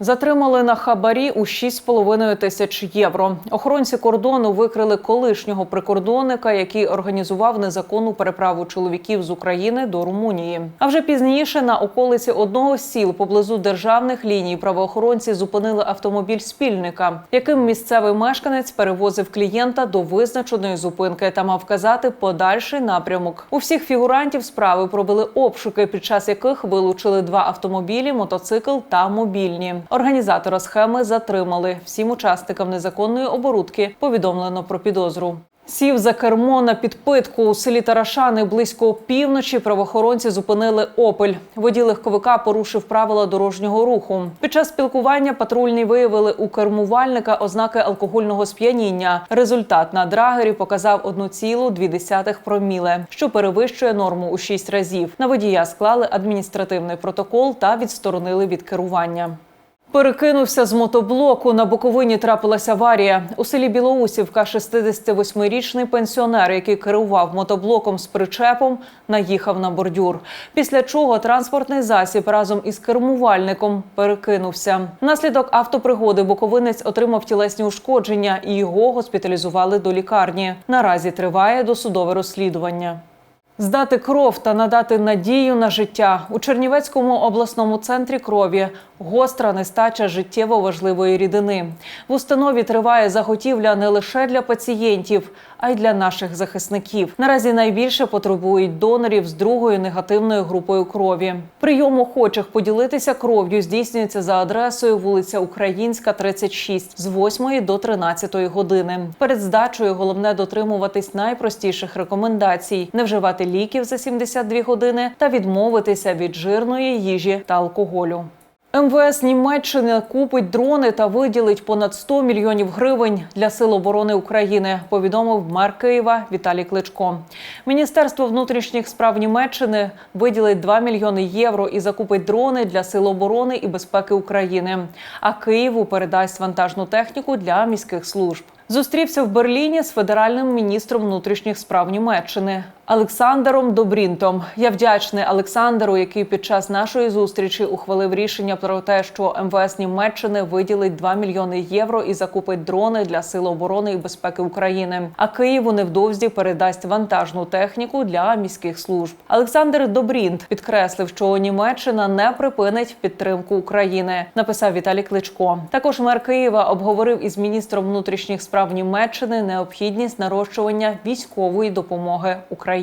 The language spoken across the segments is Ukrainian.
Затримали на хабарі у 6,5 тисяч євро. Охоронці кордону викрили колишнього прикордонника, який організував незаконну переправу чоловіків з України до Румунії. А вже пізніше на околиці одного з сіл поблизу державних ліній правоохоронці зупинили автомобіль спільника, яким місцевий мешканець перевозив клієнта до визначеної зупинки та мав вказати подальший напрямок. У всіх фігурантів справи пробили обшуки, під час яких вилучили два автомобілі, мотоцикл та мобільні. Організатора схеми затримали. Всім учасникам незаконної оборудки повідомлено про підозру. Сів за кермо на підпитку у селі Тарашани близько опівночі. Правоохоронці зупинили опель. Водій легковика порушив правила дорожнього руху. Під час спілкування патрульні виявили у кермувальника ознаки алкогольного сп'яніння. Результат на драгері показав 1,2 проміле, що перевищує норму у 6 разів. На водія склали адміністративний протокол та відсторонили від керування. Перекинувся з мотоблоку. На Буковині трапилася аварія. У селі Білоусівка 68-річний пенсіонер, який керував мотоблоком з причепом, наїхав на бордюр. Після чого транспортний засіб разом із кермувальником перекинувся. Внаслідок автопригоди буковинець отримав тілесні ушкодження і його госпіталізували до лікарні. Наразі триває досудове розслідування. Здати кров та надати надію на життя у Чернівецькому обласному центрі крові гостра нестача життєво важливої рідини. В установі триває заготівля не лише для пацієнтів, а й для наших захисників. Наразі найбільше потребують донорів з другою негативною групою крові. Прийом охочих поділитися кров'ю здійснюється за адресою вулиця Українська, 36, з 8 до 13 години. Перед здачею головне дотримуватись найпростіших рекомендацій: не вживати ліків за 72 години та відмовитися від жирної їжі та алкоголю. МВС Німеччини купить дрони та виділить понад 100 мільйонів гривень для сил оборони України. Повідомив мер Києва Віталій Кличко. Міністерство внутрішніх справ Німеччини виділить 2 мільйони євро і закупить дрони для сил оборони і безпеки України. А Києву передасть вантажну техніку для міських служб. Зустрівся в Берліні з федеральним міністром внутрішніх справ Німеччини Олександром Добрінтом. Я вдячний Олександру, який під час нашої зустрічі ухвалив рішення про те, що МВС Німеччини виділить 2 мільйони євро і закупить дрони для сил оборони і безпеки України. А Києву невдовзі передасть вантажну техніку для міських служб. Олександр Добрінт підкреслив, що Німеччина не припинить підтримку України. Написав Віталій Кличко. Також мер Києва обговорив із міністром внутрішніх справ Німеччини необхідність нарощування військової допомоги Україні.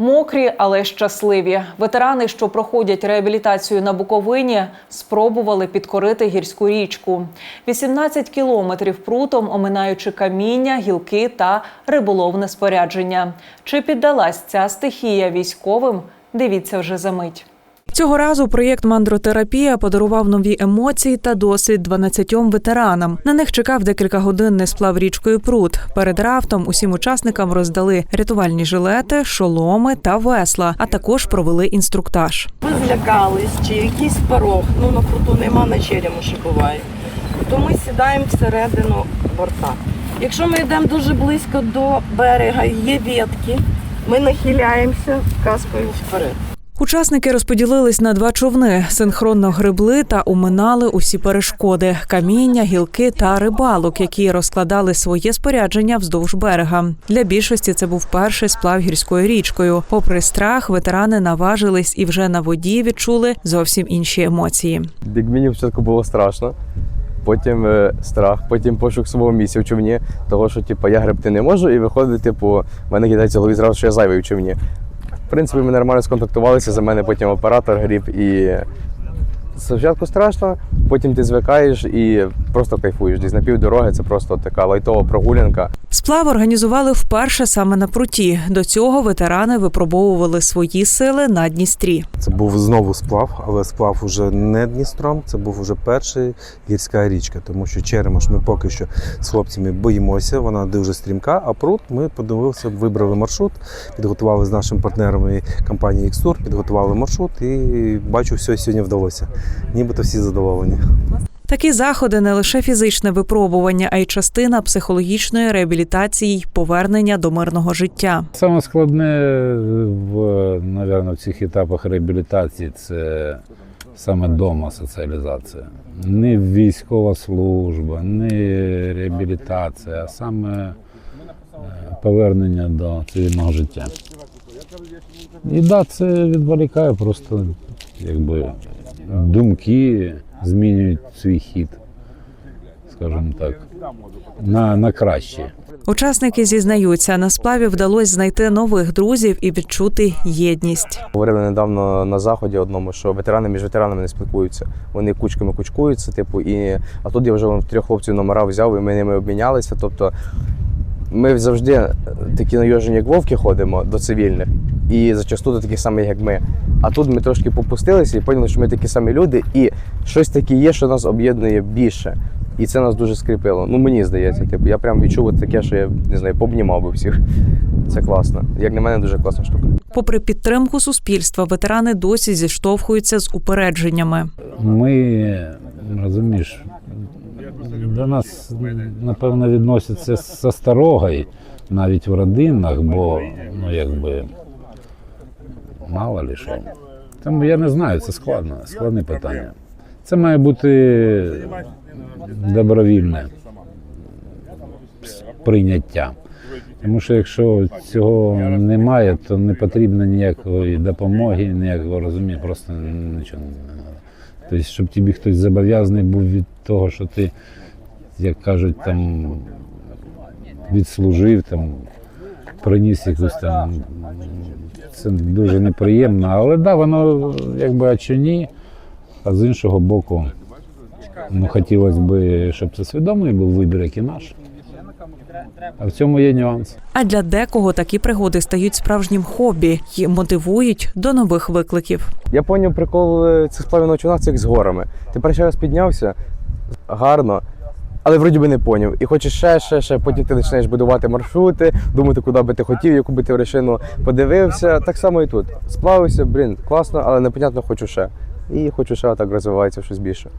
Мокрі, але щасливі. Ветерани, що проходять реабілітацію на Буковині, спробували підкорити гірську річку. 18 кілометрів прутом, оминаючи каміння, гілки та риболовне спорядження. Чи піддалась ця стихія військовим? Дивіться вже за мить. Цього разу проєкт мандротерапія подарував нові емоції та досвід 12 ветеранам. На них чекав декілька годин не сплав річкою пруд. Перед рафтом усім учасникам роздали рятувальні жилети, шоломи та весла, а також провели інструктаж. ви злякались, чи якийсь порог, ну на пруту нема, на черемуші буває, то ми сідаємо всередину борта. Якщо ми йдемо дуже близько до берега, є ветки, ми нахиляємося каскою вперед. Учасники розподілились на два човни, синхронно гребли та уминали усі перешкоди: каміння, гілки та рибалок, які розкладали своє спорядження вздовж берега. Для більшості це був перший сплав гірською річкою. Попри страх, ветерани наважились і вже на воді відчули зовсім інші емоції. Як мені спочатку було страшно, потім е, страх, потім пошук свого місця в човні, того, що типу, я гребти не можу, і виходить, типу, мене кидається голові зразу, що я зайвий в човні. Принципі, ми нормально сконтактувалися, за мене потім оператор гріб і. Спочатку страшно, потім ти звикаєш і просто кайфуєш. Десь на півдороги це просто така лайтова прогулянка. Сплав організували вперше саме на пруті. До цього ветерани випробовували свої сили на Дністрі. Це був знову сплав, але сплав уже не Дністром. Це був уже перший гірська річка, тому що Черемош ми поки що з хлопцями боїмося. Вона дуже стрімка. А пруд ми подивилися, вибрали маршрут, підготували з нашими партнерами компанії Ікстур, підготували маршрут і бачу, все сьогодні вдалося. Нібито всі задоволені. Такі заходи не лише фізичне випробування, а й частина психологічної реабілітації й повернення до мирного життя. Саме складне в, наверное, в цих етапах реабілітації це саме дома соціалізація. Не військова служба, не реабілітація, а саме е, повернення до цивільного життя. І да, це відволікає просто якби думки змінюють свій хід, скажімо так, на, на краще. Учасники зізнаються, на сплаві вдалося знайти нових друзів і відчути єдність. Говорили недавно на заході одному, що ветерани між ветеранами не спілкуються. Вони кучками кучкуються, типу, і а тут я вже вон, трьох хлопців номера взяв, і ми ними обмінялися. Тобто ми завжди такі найожені, як вовки, ходимо до цивільних, і зачасту до таких самих, як ми. А тут ми трошки попустилися і поняли, що ми такі самі люди, і щось таке є, що нас об'єднує більше. І це нас дуже скріпило. Ну мені здається, типу, я прям відчув таке, що я не знаю, пообнімав би всіх. Це класно. Як на мене, дуже класна штука. Попри підтримку суспільства, ветерани досі зіштовхуються з упередженнями. Ми розумієш, до нас напевно відносяться з осторогою навіть в родинах, бо ну якби мало ли що. Тому я не знаю, це складно, складне питання. Це має бути добровільне прийняття. Тому що якщо цього немає, то не потрібно ніякої допомоги, ніякого розуміння, просто нічого. Тобто, щоб тобі хтось зобов'язаний був від того, що ти, як кажуть, там відслужив, там, приніс якусь там. Це дуже неприємно, але да, воно якби а чи ні. А з іншого боку, ну хотілося б, щоб це свідомий був вибір, як і наш. А в цьому є нюанс. А для декого такі пригоди стають справжнім хобі і мотивують до нових викликів. Я поняв прикол е, цих сплавів на човнах, це як з горами. Ти перший раз піднявся гарно, але вроді би не поняв. І хочеш ще, ще, ще, потім ти починаєш будувати маршрути, думати, куди би ти хотів, яку би ти вершину подивився. Так само і тут. Сплавився, блін, класно, але непонятно хочу ще. І хочу ще так розвивається щось більше.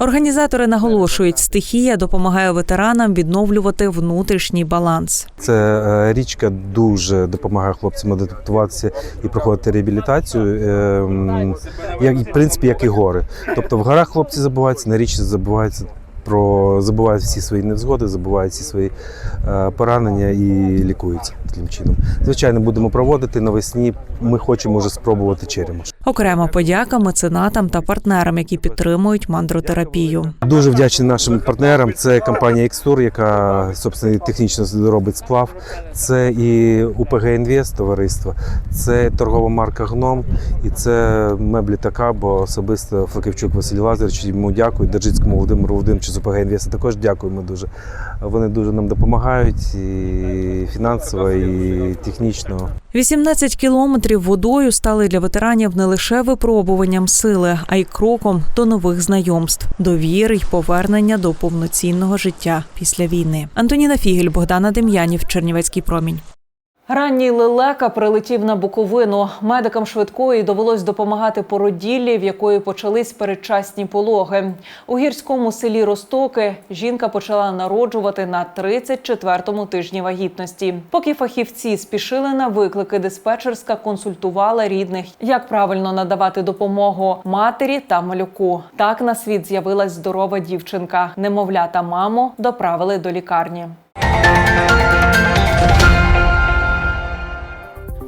Організатори наголошують, стихія допомагає ветеранам відновлювати внутрішній баланс. Це е, річка дуже допомагає хлопцям адаптуватися і проходити реабілітацію, е, як в принципі, як і гори. Тобто в горах хлопці забуваються, на річці забуваються про забувають всі свої невзгоди, забувають всі свої е, поранення і лікуються таким чином. Звичайно, будемо проводити навесні. Ми хочемо вже спробувати черемош. Окрема подяка меценатам та партнерам, які підтримують мандротерапію. Дуже вдячний нашим партнерам. Це компанія Ексур, яка собственно технічно робить сплав. Це і УПГ Інвест товариство, це торгова марка Гном і це меблі така, бо особисто Флаківчук Василь Лазарович йому дякую. Держицькому Володимиру Володимировичу з УПГ Інвест також дякуємо дуже. Вони дуже нам допомагають і фінансово, і технічно. 18 кілометрів водою стали для ветеранів не лише випробуванням сили, а й кроком до нових знайомств, довіри й повернення до повноцінного життя після війни. Антоніна Фігель, Богдана Дем'янів, Чернівецький промінь. Ранній лелека прилетів на Буковину. Медикам швидкої довелось допомагати породіллі, в якої почались передчасні пологи. У гірському селі Ростоки жінка почала народжувати на 34-му тижні вагітності. Поки фахівці спішили на виклики, диспетчерська консультувала рідних, як правильно надавати допомогу матері та малюку. Так на світ з'явилась здорова дівчинка. Немовля та маму доправили до лікарні.